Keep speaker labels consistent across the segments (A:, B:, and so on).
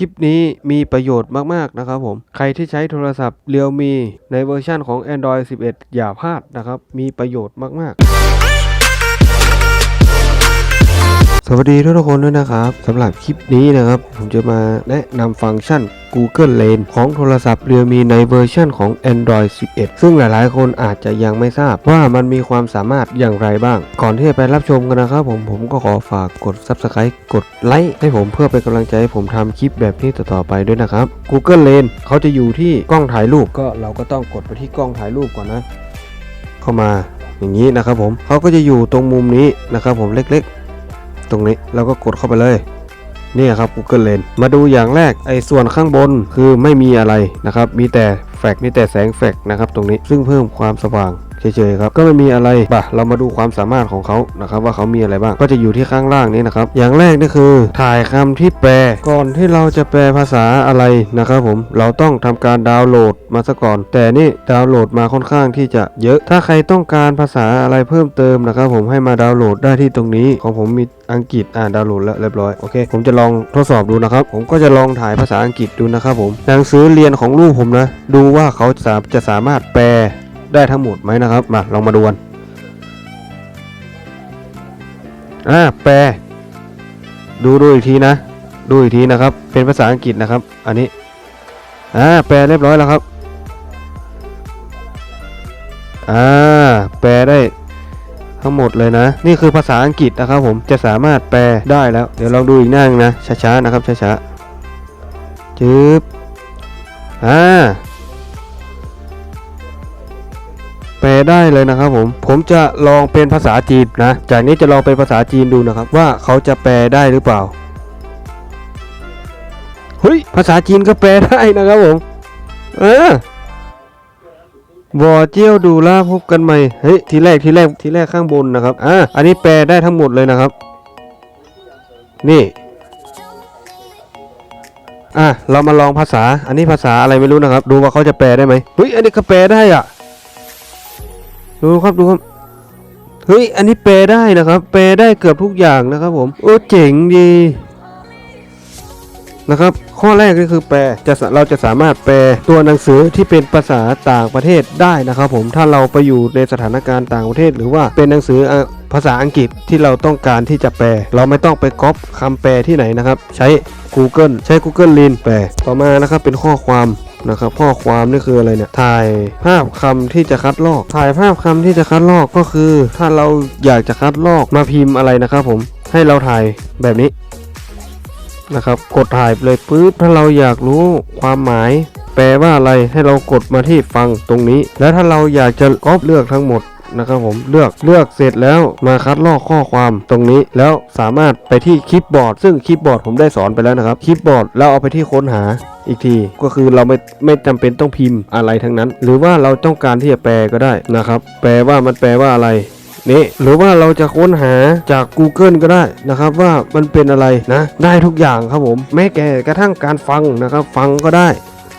A: ลิปนี้มีประโยชน์มากๆนะครับผม ใครที่ใช้โทรศัพท์เรียวมีในเวอร์ชั่นของ Android 11 อย่าพลาดนะครับ มีประโยชน์มากๆ สวัสดีทุกคนด้วยนะครับสำหรับคลิปนี้นะครับ ผมจะมาแนะนำฟังก์ชัน Google Lens ของโทรศัพท์ Realme ในเวอร์ชันของ Android 11 ซึ่งหลายๆ คนอาจจะยังไม่ทราบว่ามันมีความสามารถอย่างไรบ้าง ก่อนที่จะไปรับชมกันนะครับผมผมก็ขอฝากกด Subscribe กดไลค์ให้ผมเพื่อเป็นกำลังใจให้ผมทำคลิปแบบนี้ต่อๆไปด้วยนะครับ Google Lens เขาจะอยู่ที่กล้องถ่ายรูปก็เราก็ต้องกดไปที่กล้องถ่ายรูปก่อนนะ เข้ามาอย่างนี้นะครับผมเขาก็จะอยู่ตรงมุมนี้นะครับผมเล็กๆ ตรงนี้เราก็กดเข้าไปเลยนี่ครับ Google Lens มาดูอย่างแรกไอ้ส่วนข้างบนคือไม่มีอะไรนะครับ มีแต่แฟกมีแต่แสงแฟกนะครับตรงนี้ซึ่งเพิ่มความสว่าง เฉยๆครับก็ไม่มีอะไรป่ะเรามาดูความสามารถของเขานะครับว่าเขามีอะไรบ้างก็จะอยู่ที่ข้างล่างนี้นะครับอย่างแรกนี่คือ ถ่ายคำที่แปลก่อนที่เราจะแปลภาษาอะไรนะครับผมเราต้องทำการดาวน์โหลดมาซะก่อน แต่นี่ดาวน์โหลดมาค่อนข้างที่จะเยอะ ถ้าใครต้องการภาษาอะไรเพิ่มเติมนะครับผมให้มาดาวน์โหลดได้ที่ตรงนี้ของผมมีอังกฤษอ่าดาวน์โหลดแล้วเรียบร้อยโอเคผมจะลองทดสอบดูนะครับ ผมก็จะลองถ่ายภาษาอังกฤษดูนะครับผมหนังสือเรียนของลูกผมนะ ดูว่าเขาจะสามารถแปล ได้ทั้งหมดไหมนะครับมาลองมาดูกันอ่าแปลดูดูอีกทีนะ ดูอีกทีนะครับ เป็นภาษาอังกฤษนะครับ อันนี้อ่าแปลเรียบร้อยแล้วครับอ่าแปลได้ทั้งหมดเลยนะ นี่คือภาษาอังกฤษนะครับผมจะสามารถแปลได้แล้ว เดี๋ยวลองดูอีกหน้านึงนะช้าๆนะครับช้าๆจึ๊บอ่า แปลได้เลยนะครับผม ผมจะลองเป็นภาษาจีนนะ จากนี้จะลองเป็นภาษาจีนดูนะครับ ว่าเขาจะแปลได้หรือเปล่า เฮ้ย ภาษาจีนก็แปลได้นะครับผม เออวอเจียวดูล่าพบกันใหม่ เฮ้ย ทีแรกทีแรกทีแรกข้างบนนะครับ อ่า อันนี้แปลได้ทั้งหมดเลยนะครับ นี่ อะ เรามาลองภาษา อันนี้ภาษาอะไรไม่รู้นะครับ ดูว่าเขาจะแปลได้ไหมเฮ้ย อันนี้ก็แปลได้อะ ดูครับดูครับ เฮ้ย อันนี้แปลได้นะครับแปลได้เกือบทุกอย่างนะครับผมโอ้เจ๋งดีนะครับข้อแรกก็คือแปลจะสะเราจะสามารถแปลตัวหนังสือที่เป็นภาษาต่างประเทศได้นะครับ ผมถ้าเราไปอยู่ในสถานการณ์ต่างประเทศ หรือว่าเป็นหนังสือภาษาอังกฤษที่เราต้องการที่จะแปล เราไม่ต้องไปก๊อปคำแปลที่ไหนนะครับ ใช้ Google ใช้ Google Lens แปลต่อมานะครับเป็นข้อความ นะครับข้อความนี่คืออะไรเนี่ยถ่ายภาพคำที่จะคัดลอก ถ่ายภาพคำที่จะคัดลอกก็คือ ถ้าเราอยากจะคัดลอกมาพิมพ์อะไรนะครับผมให้เราถ่ายแบบนี้นะครับ กดถ่ายไปเลยปุ๊บถ้าเราอยากรู้ความหมาย แปลว่าอะไรให้เรากดมาที่ฟังตรงนี้ แล้วถ้าเราอยากจะก๊อปเลือกทั้งหมด นะครับผมเลือกเลือกเสร็จแล้วมาคัดลอกข้อความตรงนี้แล้วสามารถไปที่คลิปบอร์ด ซึ่งคลิปบอร์ดผมได้สอนไปแล้วนะครับคลิปบอร์ดแล้วเอาไปที่ค้นหาอีกทีก็คือเราไม่ไม่จำเป็นต้องพิมพ์อะไรทั้งนั้น หรือว่าเราต้องการที่จะแปลก็ได้นะครับ แปลว่ามันแปลว่าอะไรนี่หรือว่าเราจะค้นหาจาก Google ก็ได้นะครับว่ามันเป็นอะไรนะ ได้ทุกอย่างครับผม แม้แก่กระทั่งการฟังนะครับ ฟังก็ได้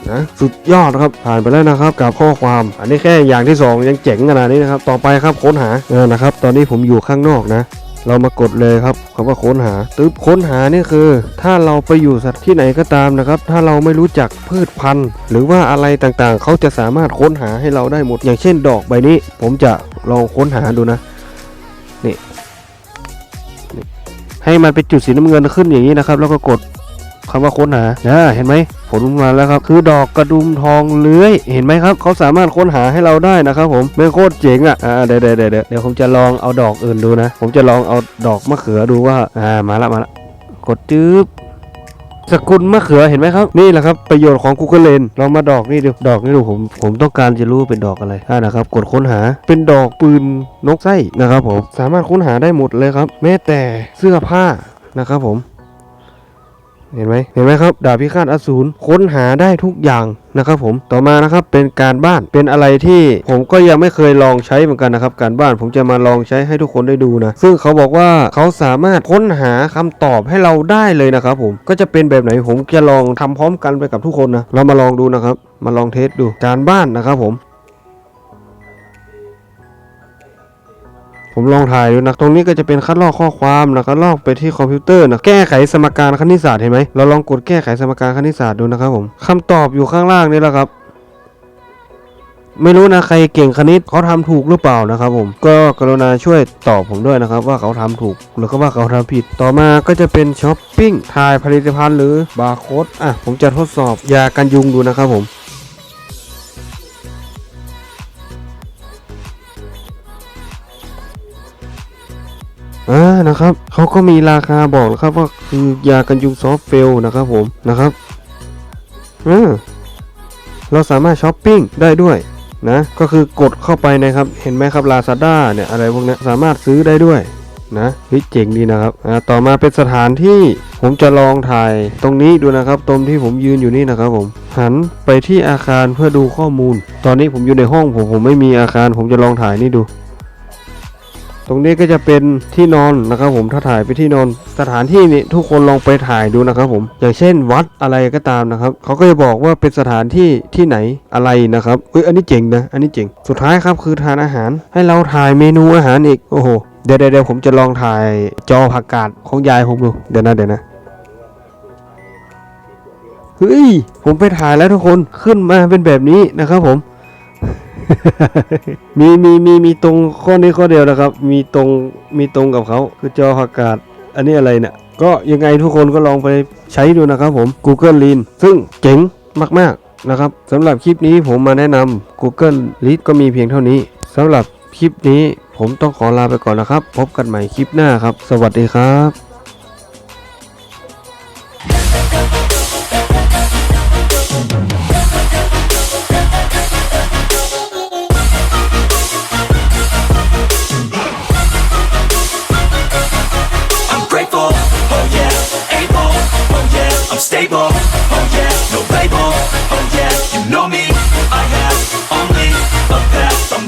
A: นะสุดยอดครับผ่านไปแล้วนะครับกับข้อความ อันนี้แค่อย่างที่ 2 ยังเจ๋งขนาดนี้นะครับต่อไปครับค้นหาเออนะครับ ตอนนี้ผมอยู่ข้างนอกนะเรามากดเลยครับคำว่าค้นหาตึ๊บค้นหานี่คือ ถ้าเราไปอยู่สัตว์ที่ไหนก็ตามนะครับ ถ้าเราไม่รู้จักพืชพันธุ์ หรือว่าอะไรต่างๆ เขาจะสามารถค้นหาให้เราได้หมด อย่างเช่นดอกใบนี้ ผมจะลองค้นหาดูนะนี่นี่ให้มันเป็นจุดสีน้ำเงินขึ้นอย่างนี้นะครับ แล้วก็กด คำว่าค้นหาอ่าเห็นไหมผลมาแล้วครับ คือดอกกระดุมทองเลื้อย เห็นไหมครับ เขาสามารถค้นหาให้เราได้นะครับผมเป็นโคตรเจ๋งอะอ่าเดี๋ยวเดี๋ยวเดี๋ยวเดี๋ยวผมจะลองเอาดอกอื่นดูนะ ผมจะลองเอาดอกมะเขือดูว่า อ่า มาละมาละกดจื๊บสกุลมะเขือเห็นไหมครับ นี่แหละครับประโยชน์ของ Google Lens ลองมาดอกนี่ดูดอกนี่ดูผมผมต้องการจะรู้เป็นดอกอะไรอ่านะครับ กดค้นหาเป็นดอกปืนนกไส้นะครับผมสามารถค้นหาได้หมดเลยครับ แม้แต่เสื้อผ้านะครับผม เห็นไหมเห็นไหมครับดาบพิฆาตอสูรค้นหาได้ทุกอย่างนะครับผมต่อมานะครับเป็นการบ้านเป็นอะไรที่ผมก็ยังไม่เคยลองใช้เหมือนกันนะครับ การบ้านผมจะมาลองใช้ให้ทุกคนได้ดูนะ ซึ่งเขาบอกว่าเขาสามารถค้นหาคำตอบให้เราได้เลยนะครับผมก็จะเป็นแบบไหนผมจะลองทำพร้อมกันไปกับทุกคนนะเรามาลองดูนะครับ มาลองเทสดูการบ้านนะครับผม ผมลองถ่ายดูนะตรงนี้ก็จะเป็นคัดลอกข้อความนะคัดลอกไปที่คอมพิวเตอร์นะแก้ไขสมการคณิตศาสตร์เห็นไหมเราลองกดแก้ไขสมการคณิตศาสตร์ดูนะครับผมคำตอบอยู่ข้างล่างนี่แหละครับ ไม่รู้นะใครเก่งคณิตเขาทำถูกหรือเปล่านะครับผมก็กรุณาช่วยตอบผมด้วยนะครับ ว่าเขาทำถูกหรือก็ว่าเขาทำผิด ต่อมาก็จะเป็นช้อปปิ้งถ่ายผลิตภัณฑ์หรือบาร์โค้ดอะผมจะทดสอบยากันยุงดูนะครับผม อ่านะครับเขาก็มีราคาบอกนะครับว่าคือยากันยุงซอฟเฟลนะครับผมนะครับอ่าเราสามารถช้อปปิ้งได้ด้วยนะก็คือกดเข้าไปนะครับเห็นไหมครับ Lazada เนี่ยอะไรพวกนี้สามารถซื้อได้ด้วยนะเฮ้ยเจ๋งดีนะครับอ่าต่อมาเป็นสถานที่ผมจะลองถ่ายตรงนี้ดูนะครับ ตรงที่ผมยืนอยู่นี่นะครับผมหันไปที่อาคารเพื่อดูข้อมูล ตอนนี้ผมอยู่ในห้องผมผมไม่มีอาคารผมจะลองถ่ายนี่ดู รงนี้ก็จะเป็นที่นอนนะครับผมถ้าถ่ายไปที่นอน สถานที่นี้ทุกคนลองไปถ่ายดูนะครับผม อย่างเช่นวัดอะไรก็ตามนะครับเขาก็จะบอกว่าเป็นสถานที่ที่ไหนอะไรนะครับเอ้ยอันนี้เจ๋งนะอันนี้เจ๋งสุดท้ายครับคือทานอาหารให้เราถ่ายเมนูอาหารอีกโอ้โหเดี๋ยวเดี๋ยวผมจะลองถ่ายจอผักกาดของยายผมดูเดี๋ยวนะเดี๋ยวนะเฮ้ยผมไปถ่ายแล้วทุกคนขึ้นมาเป็นแบบนี้นะครับผม มีมีมีมีตรงข้อนี้ข้อเดียวนะครับ มีตรงมีตรงกับเขาคือจออากาศ อันนี้อะไรเนี่ย ก็ยังไงทุกคนก็ลองไปใช้ดูนะครับผม Google Lean ซึ่งเจ๋งมากๆนะครับสำหรับคลิปนี้ผมมาแนะนำ Google Lead ก็มีเพียงเท่านี้สำหรับคลิปนี้ผมต้องขอลาไปก่อนนะครับ พบกันใหม่คลิปหน้าครับ สวัสดีครับ